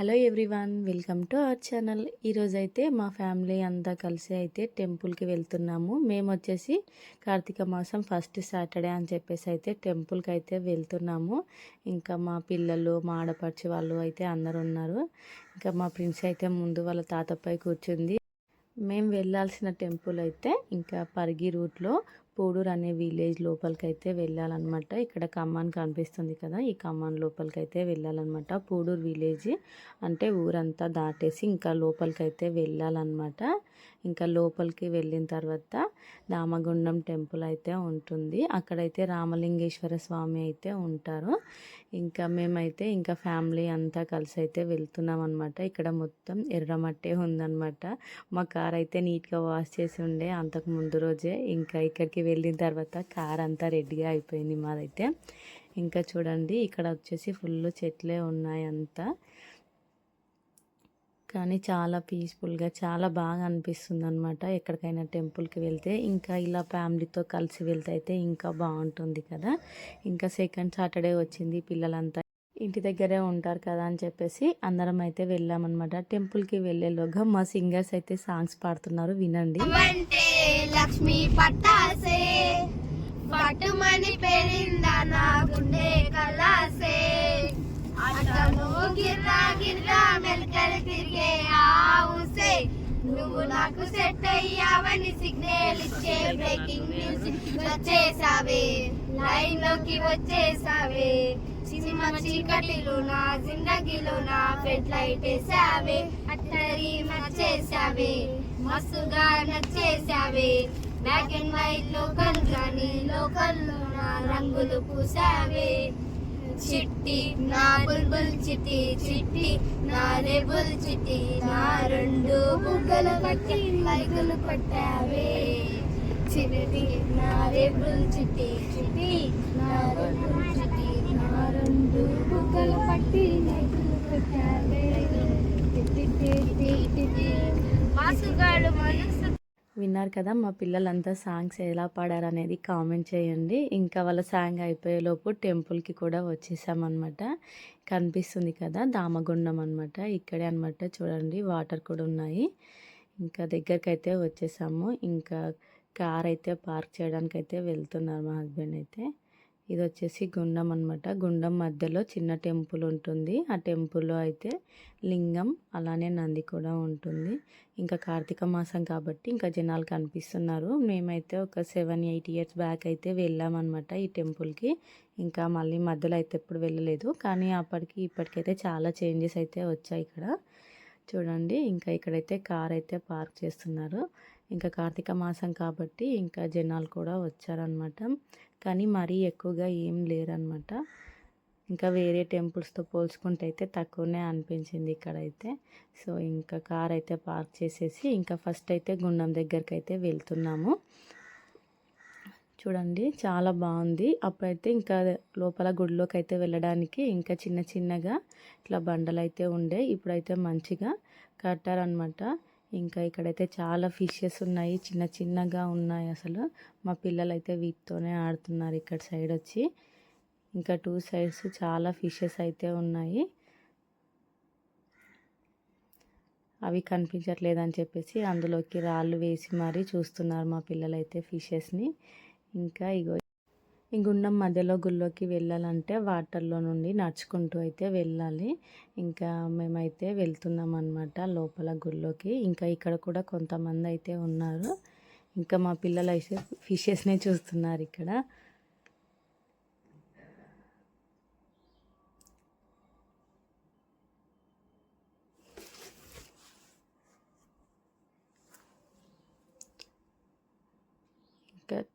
Hello everyone welcome to our channel. ఈరోజైతే మా family అంతా కలిసి అయితే టెంపుల్కి వెళ్తున్నాము. మేము వచ్చేసి కార్తీక మాసం ఫస్ట్ సాటర్డే అని చెప్పేసి అయితే టెంపుల్కి అయితే వెళ్తున్నాము. ఇంకా మా పిల్లలు మా ఆడపడిచి వాళ్ళు అయితే అందరు ఉన్నారు. ఇంకా మా ప్రిన్స్ అయితే ముందు వాళ్ళ తాతపై కూర్చుంది. మేము వెళ్ళాల్సిన టెంపుల్ అయితే ఇంకా పరిగి రూట్లో పూడూరు అనే విలేజ్ లోపలికైతే వెళ్ళాలన్నమాట. ఇక్కడ కమ్మాన్ కనిపిస్తుంది కదా ఈ కమ్మాన్ లోపలికైతే వెళ్ళాలన్నమాట. పూడూరు విలేజ్ అంటే ఊరంతా దాటేసి ఇంకా లోపలికైతే వెళ్ళాలన్నమాట. ఇంకా లోపలికి వెళ్ళిన తర్వాత రామగుండం టెంపుల్ అయితే ఉంటుంది. అక్కడైతే రామలింగేశ్వర స్వామి అయితే ఉంటారు. ఇంకా మేమైతే ఇంకా ఫ్యామిలీ అంతా కలిసి అయితే వెళ్తున్నాం అనమాట ఇక్కడ మొత్తం ఎర్రమట్టే ఉందన్నమాట. మా కార్ అయితే నీట్గా వాష్ చేసి ఉండే అంతకు ముందు రోజే. ఇంకా ఇక్కడికి వెళ్ళిన తర్వాత కార్ అంతా రెడీగా అయిపోయింది మాదైతే. ఇంకా చూడండి ఇక్కడ వచ్చేసి ఫుల్ చెట్లే ఉన్నాయి అంతా. కానీ చాలా పీస్ఫుల్గా చాలా బాగా అనిపిస్తుంది అనమాట ఎక్కడికైనా టెంపుల్కి వెళ్తే ఇంకా ఇలా ఫ్యామిలీతో కలిసి వెళ్తే అయితే ఇంకా బాగుంటుంది కదా. ఇంకా సెకండ్ సాటర్డే వచ్చింది పిల్లలంతా. ఇంటి దగ్గరే ఉంటారు కదా అని చెప్పేసి అందరం అయితే వెళ్ళామన్నమాట. టెంపుల్కి వెళ్ళేలోగా మా సింగర్స్ అయితే సాంగ్స్ పాడుతున్నారు వినండి. లక్ష్మి పట్టాసే పట్టుమని పెరిందా నా గుండె కలాసే. గిర్రా గిర్రా మెలకలు తిరిగే ఆవుసే నువ్వు నాకు సెట్ అయ్యావని సిగ్నల్ ఇచ్చే బ్రేకింగ్ మ్యూజిక్ వచ్చేసావే. లైన్లోకి వచ్చేసావే. సినిమా చీకటిలో నా జిందగీలో నా ఫెడ్ లైట్ వేసావే. అట్టరి మచ్చేసావే మస్తుగా నచ్చేసావే. బ్లాక్ అండ్ వైట్ లోకల్ కానీ లోకల్లో నా రంగులు పూసావే. చిట్టి నా బుల్బుల్ చిట్టి చిట్టి నా రేబుల్ చిట్టి నా రెండు బుగ్గలు పట్టి లైకులు కొట్టావే చిట్టి నా రేబుల్ చిట్టి చిట్టి నా రెండు చిట్టి నా రెండు బుగ్గలు పట్టి లైకులు కొట్టావే వాసుగాడు మనసు విన్నారు కదా మా పిల్లలంతా సాంగ్స్ ఎలా పాడారు అనేది కామెంట్ చేయండి. ఇంకా వాళ్ళ సాంగ్ అయిపోయేలోపు టెంపుల్కి కూడా వచ్చేసామన్నమాట. కనిపిస్తుంది కదా దామగుండం అనమాట ఇక్కడే అనమాట చూడండి వాటర్ కూడా ఉన్నాయి. ఇంకా దగ్గరికి అయితే వచ్చేసాము. ఇంకా కార్ అయితే పార్క్ చేయడానికి అయితే వెళ్తున్నారు మా హస్బెండ్ అయితే. ఇది వచ్చేసి గుండం అనమాట గుండం మధ్యలో చిన్న టెంపుల్ ఉంటుంది. ఆ టెంపుల్లో అయితే లింగం అలానే నంది కూడా ఉంటుంది. ఇంకా కార్తీక మాసం కాబట్టి ఇంకా జనాలు కనిపిస్తున్నారు. మేమైతే ఒక సెవెన్ ఎయిట్ ఇయర్స్ బ్యాక్ అయితే వెళ్ళామన్నమాట ఈ టెంపుల్కి. ఇంకా మళ్ళీ మధ్యలో అయితే ఎప్పుడు వెళ్ళలేదు. కానీ అప్పటికి ఇప్పటికైతే చాలా చేంజెస్ అయితే వచ్చాయి ఇక్కడ. చూడండి ఇంకా ఇక్కడైతే కార్ అయితే పార్క్ చేస్తున్నారు. ఇంకా కార్తీక మాసం కాబట్టి ఇంకా జనాలు కూడా వచ్చారనమాట కానీ మరీ ఎక్కువగా ఏం లేరనమాట ఇంకా వేరే టెంపుల్స్తో పోల్చుకుంటే అయితే తక్కువనే అనిపించింది ఇక్కడైతే. సో ఇంకా కార్ అయితే పార్క్ చేసేసి ఇంకా ఫస్ట్ అయితే గుండం దగ్గరికి అయితే వెళ్తున్నాము. చూడండి చాలా బాగుంది. అప్పుడైతే ఇంకా లోపల గుడిలోకి అయితే వెళ్ళడానికి ఇంకా చిన్న చిన్నగా ఇట్లా బండలు అయితే ఉండే. ఇప్పుడైతే మంచిగా కట్టారనమాట ఇంకా ఇక్కడైతే చాలా ఫిషెస్ ఉన్నాయి చిన్న చిన్నగా ఉన్నాయి అసలు. మా పిల్లలు అయితే వీటితోనే ఆడుతున్నారు ఇక్కడ సైడ్ వచ్చి. ఇంకా టూ సైడ్స్ చాలా ఫిషెస్ అయితే ఉన్నాయి. అవి కనిపించట్లేదని చెప్పేసి అందులోకి రాళ్ళు వేసి మరీ చూస్తున్నారు మా పిల్లలైతే ఫిషెస్ని. ఇంకా ఇగో ఈ గుండం మధ్యలో గుళ్ళోకి వెళ్ళాలంటే వాటర్లో నుండి నడుచుకుంటూ అయితే వెళ్ళాలి. ఇంకా మేమైతే వెళ్తున్నాం అనమాట లోపల గుళ్ళోకి. ఇంకా ఇక్కడ కూడా కొంతమంది అయితే ఉన్నారు. ఇంకా మా పిల్లలు అయితే ఫిషెస్నే చూస్తున్నారు ఇక్కడ.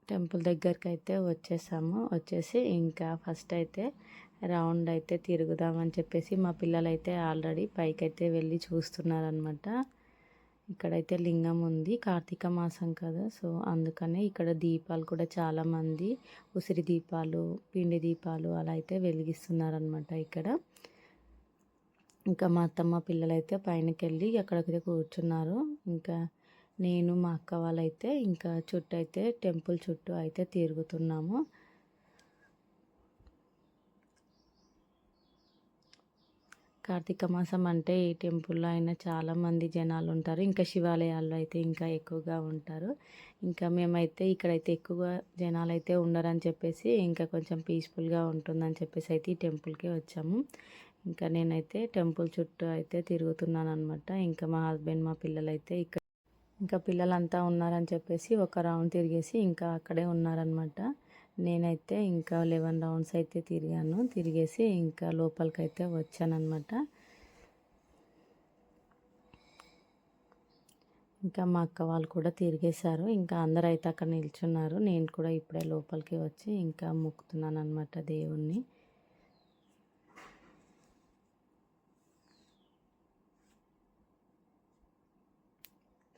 టెంపుల్ దగ్గరికి అయితే వచ్చేసాము. వచ్చేసి ఇంకా ఫస్ట్ అయితే రౌండ్ అయితే తిరుగుదామని చెప్పేసి మా పిల్లలు అయితే ఆల్రెడీ పైకి అయితే వెళ్ళి చూస్తున్నారనమాట ఇక్కడైతే లింగం ఉంది కార్తీక మాసం కదా సో అందుకనే ఇక్కడ దీపాలు కూడా చాలామంది ఉసిరి దీపాలు పిండి దీపాలు అలా అయితే వెలిగిస్తున్నారనమాట ఇక్కడ. ఇంకా మా అత్తమ్మ పిల్లలైతే పైనకి వెళ్ళి కూర్చున్నారు. ఇంకా నేను మా అక్క వాళ్ళైతే ఇంకా చుట్టూ అయితే టెంపుల్ చుట్టూ అయితే తిరుగుతున్నాము. కార్తీక మాసం అంటే ఈ టెంపుల్లో అయినా చాలామంది జనాలు ఉంటారు. ఇంకా శివాలయాల్లో అయితే ఇంకా ఎక్కువగా ఉంటారు. ఇంకా మేమైతే ఇక్కడైతే ఎక్కువ జనాలు అయితే ఉండరని చెప్పేసి ఇంకా కొంచెం పీస్ఫుల్గా ఉంటుందని చెప్పేసి అయితే ఈ టెంపుల్కి వచ్చాము. ఇంకా నేనైతే టెంపుల్ చుట్టూ అయితే తిరుగుతున్నాను అనమాట ఇంకా మా హస్బెండ్ మా పిల్లలైతే ఇక్కడ ఇంకా పిల్లలంతా ఉన్నారని చెప్పేసి ఒక రౌండ్ తిరిగేసి ఇంకా అక్కడే ఉన్నారనమాట నేనైతే ఇంకా లెవెన్ రౌండ్స్ అయితే తిరిగాను. తిరిగేసి ఇంకా లోపలికి అయితే వచ్చానమాట ఇంకా మా అక్క వాళ్ళు కూడా తిరిగేశారు. ఇంకా అందరూ అయితే అక్కడ నిల్చున్నారు. నేను కూడా ఇప్పుడే లోపలికి వచ్చి ఇంకా మొక్కుతున్నాను అనమాట దేవుణ్ణి.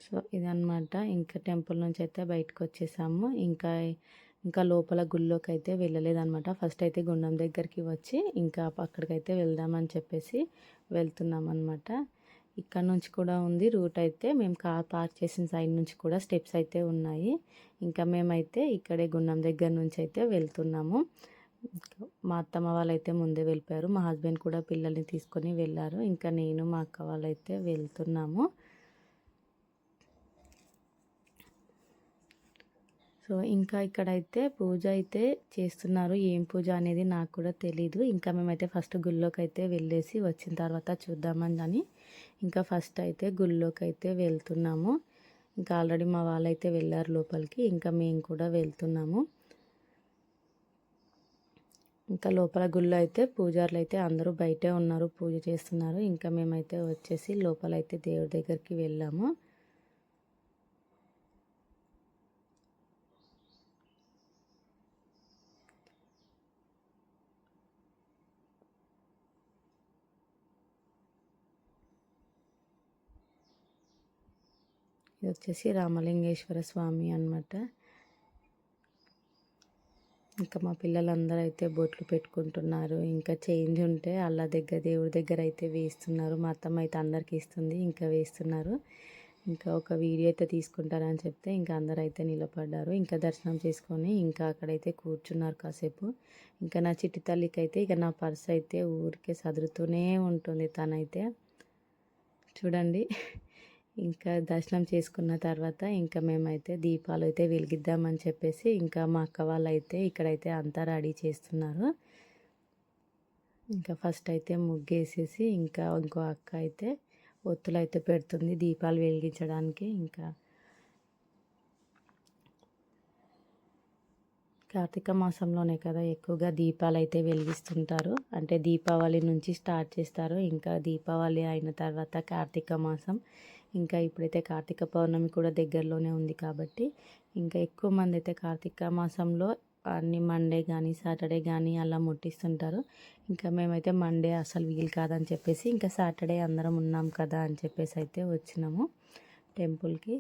సో ఇదన్నమాట. ఇంకా టెంపుల్ నుంచి అయితే బయటకు వచ్చేసాము ఇంకా ఇంకా లోపల గుళ్ళోకి అయితే వెళ్ళలేదన్నమాట. ఫస్ట్ అయితే గుండం దగ్గరికి వచ్చి ఇంకా అక్కడికైతే వెళ్దామని చెప్పేసి వెళ్తున్నాం అనమాట ఇక్కడ నుంచి కూడా ఉంది రూట్ అయితే. మేము కార్ పార్క్ చేసిన సైడ్ నుంచి కూడా స్టెప్స్ అయితే ఉన్నాయి. ఇంకా మేమైతే ఇక్కడే గుండం దగ్గర నుంచి అయితే వెళ్తున్నాము. మా అత్తమ్మ వాళ్ళైతే ముందే వెళ్ళిపోయారు. మా హస్బెండ్ కూడా పిల్లల్ని తీసుకొని వెళ్ళారు. ఇంకా నేను మా అక్క వాళ్ళైతే వెళ్తున్నాము. సో ఇంకా ఇక్కడైతే పూజ అయితే చేస్తున్నారు. ఏం పూజ అనేది నాకు కూడా తెలీదు. ఇంకా మేమైతే ఫస్ట్ గుళ్ళోకి అయితే వెళ్ళేసి వచ్చిన తర్వాత చూద్దామని అని ఇంకా ఫస్ట్ అయితే గుళ్ళోకి అయితే వెళ్తున్నాము. ఇంకా ఆల్రెడీ మా వాళ్ళైతే వెళ్ళారు లోపలికి. ఇంకా మేము కూడా వెళ్తున్నాము. ఇంకా లోపల గుళ్ళో అయితే పూజారులు అయితే అందరూ బయటే ఉన్నారు పూజ చేస్తున్నారు. ఇంకా మేమైతే వచ్చేసి లోపలైతే దేవుడి దగ్గరికి వెళ్ళాము. ఇది వచ్చేసి రామలింగేశ్వర స్వామి అనమాట ఇంకా మా పిల్లలందరూ అయితే బొట్లు పెట్టుకుంటున్నారు. ఇంకా చేంజ్ ఉంటే అల్ల దగ్గర దేవుడి దగ్గర అయితే వేస్తున్నారు. మా అత్తమ్మ అయితే అందరికి ఇస్తుంది ఇంకా వేస్తున్నారు. ఇంకా ఒక వీడియో అయితే తీసుకుంటారని చెప్తే ఇంకా అందరూ అయితే నిలబడ్డారు. ఇంకా దర్శనం చేసుకొని ఇంకా అక్కడైతే కూర్చున్నారు కాసేపు. ఇంకా నా చిట్టి తల్లికి అయితే ఇక నా పర్స్ అయితే ఊరికే సదురుతూనే ఉంటుంది తనైతే. చూడండి. ఇంకా దర్శనం చేసుకున్న తర్వాత ఇంకా మేమైతే దీపాలు అయితే వెలిగిద్దామని చెప్పేసి ఇంకా మా అక్క వాళ్ళు అయితే ఇక్కడైతే అంతా రెడీ చేస్తున్నారు. ఇంకా ఫస్ట్ అయితే ముగ్గేసేసి ఇంకా ఇంకో అక్క అయితే ఒత్తులు అయితే పెడుతుంది దీపాలు వెలిగించడానికి ఇంకా. కార్తీక మాసంలోనే కదా ఎక్కువగా దీపాలు అయితే వెలిగిస్తుంటారు. అంటే దీపావళి నుంచి స్టార్ట్ చేస్తారు. ఇంకా దీపావళి అయిన తర్వాత కార్తీక మాసం ఇంకా ఇప్పుడైతే కార్తీక పౌర్ణమి కూడా దగ్గరలోనే ఉంది కాబట్టి ఇంకా ఎక్కువ మంది అయితే కార్తీక మాసంలో అన్ని మండే కానీ సాటర్డే కానీ అలా ముట్టిస్తుంటారు. ఇంకా మేమైతే మండే అసలు వీలు కాదని చెప్పేసి ఇంకా సాటర్డే అందరం ఉన్నాం కదా అని చెప్పేసి అయితే వచ్చినాము టెంపుల్కి.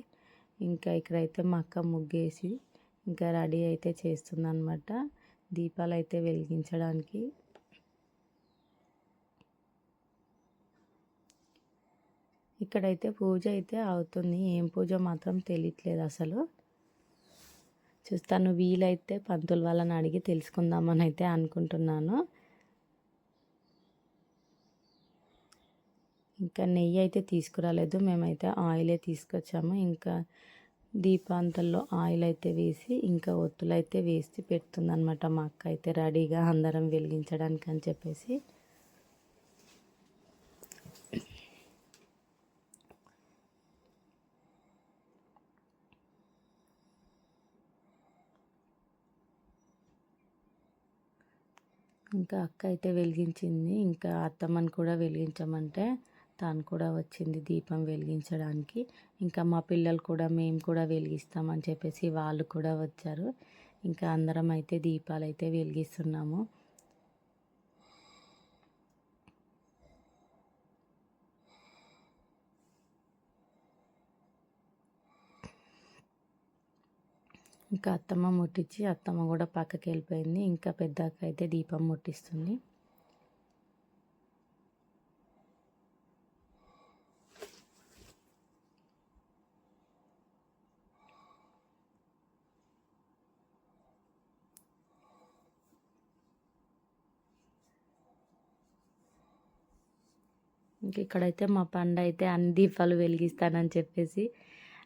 ఇంకా ఇక్కడైతే మా అక్క ముగ్గేసి ఇంకా రెడీ అయితే చేస్తుందనమాట దీపాలు అయితే వెలిగించడానికి ఇక్కడైతే పూజ అయితే అవుతుంది. ఏం పూజ మాత్రం తెలియట్లేదు అసలు. చూస్తాను వీలైతే పంతుల వాళ్ళని అడిగి తెలుసుకుందామని అయితే అనుకుంటున్నాను. ఇంకా నెయ్యి అయితే తీసుకురాలేదు. మేమైతే ఆయిలే తీసుకొచ్చాము. ఇంకా దీపాంతల్లో ఆయిల్ అయితే వేసి ఇంకా ఒత్తులు అయితే వేసి పెడుతుందనమాట మా అక్క అయితే రెడీగా అందరం వెలిగించడానికి అని చెప్పేసి. ఇంకా అక్క అయితే వెలిగించింది. ఇంకా అత్తమ్మని కూడా వెలిగించమంటే తాను కూడా వచ్చింది దీపం వెలిగించడానికి. ఇంకా మా పిల్లలు కూడా మేము కూడా వెలిగిస్తామని చెప్పేసి వాళ్ళు కూడా వచ్చారు. ఇంకా అందరం అయితే దీపాలు అయితే వెలిగిస్తున్నాము. ఇంకా అత్తమ్మ ముట్టించి అత్తమ్మ కూడా పక్కకి వెళ్ళిపోయింది ఇంకా పెద్దాక అయితే దీపం ముట్టిస్తుంది. ఇంక ఇక్కడైతే మా పండు అయితే అన్ని దీపాలు వెలిగిస్తానని చెప్పేసి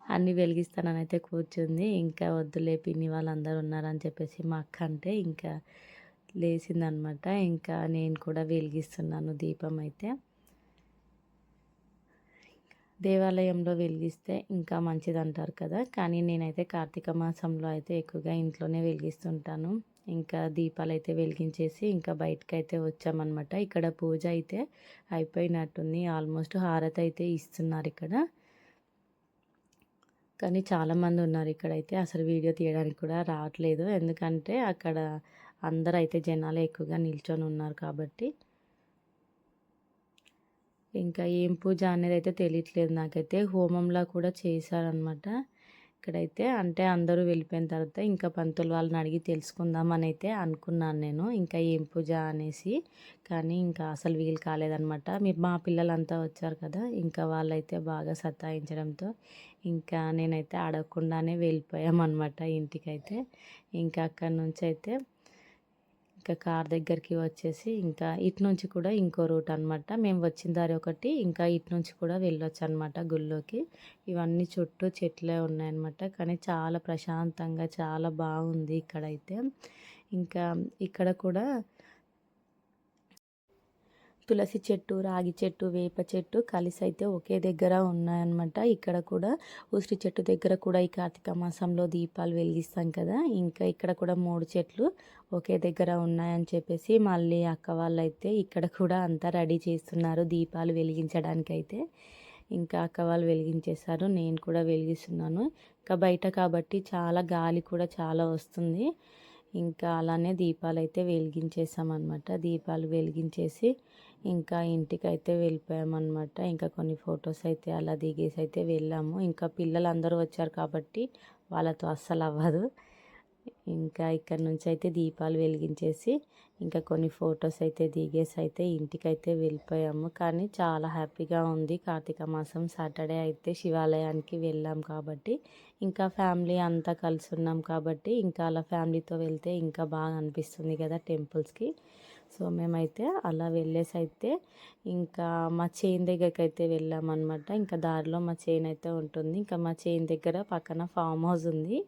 అన్ని వెలిగిస్తానని అయితే కూర్చుంది. ఇంకా వద్దులే పిన్ని వాళ్ళందరూ ఉన్నారని చెప్పేసి మా అక్క అంటే ఇంకా లేచిందనమాట. ఇంకా నేను కూడా వెలిగిస్తున్నాను దీపం అయితే. దేవాలయంలో వెలిగిస్తే ఇంకా మంచిది అంటారు కదా. కానీ నేనైతే కార్తీక మాసంలో అయితే ఎక్కువగా ఇంట్లోనే వెలిగిస్తుంటాను. ఇంకా దీపాలు అయితే వెలిగించేసి ఇంకా బయటకు అయితే వచ్చామన్నమాట ఇక్కడ పూజ అయితే అయిపోయినట్టుంది. ఆల్మోస్ట్ హారతి అయితే ఇస్తున్నారు ఇక్కడ. కానీ చాలామంది ఉన్నారు ఇక్కడైతే. అసలు వీడియో తీయడానికి కూడా రావట్లేదు. ఎందుకంటే అక్కడ అందరూ అయితే జనాలు ఎక్కువగా నిల్చొని ఉన్నారు కాబట్టి. ఇంకా ఏం పూజ అనేది అయితే తెలియట్లేదు నాకైతే. హోమంలా కూడా చేశారనమాట ఇక్కడైతే అంటే అందరూ వెళ్ళిపోయిన తర్వాత ఇంకా పంతులు వాళ్ళని అడిగి తెలుసుకుందామని అయితే అనుకున్నాను నేను. ఇంకా ఏం పూజ అనేసి కానీ ఇంకా అసలు వీలు కాలేదనమాట మీరు మా పిల్లలంతా వచ్చారు కదా ఇంకా వాళ్ళైతే బాగా సతాయించడంతో ఇంకా నేనైతే అడగకుండానే వెళ్ళిపోయామన్నమాట ఇంటికైతే. ఇంకా అక్కడి నుంచి అయితే ఇంకా కార్ దగ్గరికి వచ్చేసి ఇంకా ఇటు నుంచి కూడా ఇంకో రూట్ అనమాట మేము వచ్చిన దారి ఒకటి ఇంకా ఇటు నుంచి కూడా వెళ్ళొచ్చు అనమాట గుళ్ళోకి. ఇవన్నీ చుట్టూ చెట్లే ఉన్నాయన్నమాట కానీ చాలా ప్రశాంతంగా చాలా బాగుంది ఇక్కడైతే. ఇంకా ఇక్కడ కూడా తులసి చెట్టు రాగి చెట్టు వేప చెట్టు కలిసి అయితే ఒకే దగ్గర ఉన్నాయన్నమాట. ఇక్కడ కూడా ఉసిరి చెట్టు దగ్గర కూడా ఈ కార్తీక మాసంలో దీపాలు వెలిగిస్తాం కదా. ఇంకా ఇక్కడ కూడా మూడు చెట్లు ఒకే దగ్గర ఉన్నాయని చెప్పేసి మళ్ళీ అక్క వాళ్ళు అయితే ఇక్కడ కూడా అంతా రెడీ చేస్తున్నారు దీపాలు వెలిగించడానికి అయితే ఇంకా అక్క వాళ్ళు వెలిగించేశారు నేను కూడా వెలిగిస్తున్నాను. ఇంకా బయట కాబట్టి చాలా గాలి కూడా చాలా వస్తుంది. ఇంకా అలానే దీపాలు అయితే వెలిగించేసామన్నమాట దీపాలు వెలిగించేసి ఇంకా ఇంటికి అయితే వెళ్ళిపోయామన్నమాట. ఇంకా కొన్ని ఫొటోస్ అయితే అలా దిగేసి అయితే వెళ్ళాము. ఇంకా పిల్లలు అందరూ వచ్చారు కాబట్టి వాళ్ళతో అస్సలు అవ్వదు. ఇంకా ఇక్కడ నుంచి అయితే దీపాలు వెలిగించేసి ఇంకా కొన్ని ఫొటోస్ అయితే దిగేసి అయితే ఇంటికైతే వెళ్ళిపోయాము. కానీ చాలా హ్యాపీగా ఉంది. కార్తీక మాసం సాటర్డే అయితే శివాలయానికి వెళ్ళాం కాబట్టి ఇంకా ఫ్యామిలీ అంతా కలిసి ఉన్నాం కాబట్టి ఇంకా అలా ఫ్యామిలీతో వెళ్తే ఇంకా బాగా అనిపిస్తుంది కదా టెంపుల్స్కి. సో మేమైతే అలా వెళ్ళేసి అయితే ఇంకా మా చైన్ దగ్గరికి అయితే వెళ్ళామన్నమాట. ఇంకా దారిలో మా చైన్ అయితే ఉంటుంది. ఇంకా మా చైన్ దగ్గర పక్కన ఫామ్ హౌస్ ఉంది.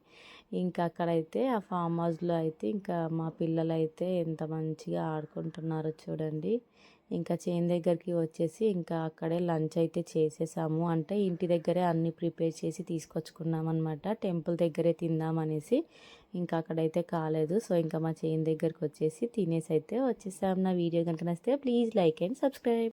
ఇంకా అక్కడైతే ఆ ఫామ్ హౌస్లో అయితే ఇంకా మా పిల్లలు అయితే ఎంత మంచిగా ఆడుకుంటున్నారో చూడండి. ఇంకా చైన్ దగ్గరికి వచ్చేసి ఇంకా అక్కడే లంచ్ అయితే చేసేసాము. అంటే ఇంటి దగ్గరే అన్ని ప్రిపేర్ చేసి తీసుకొచ్చుకున్నాం అనమాట టెంపుల్ దగ్గరే తిందామనేసి ఇంకా అక్కడైతే కాలేదు. సో ఇంకా మా చేన్ దగ్గరకు వచ్చేసి తినేసి అయితే వచ్చేసాం. నా వీడియో కనుక నచ్చితే ప్లీజ్ లైక్ అండ్ సబ్స్క్రైబ్.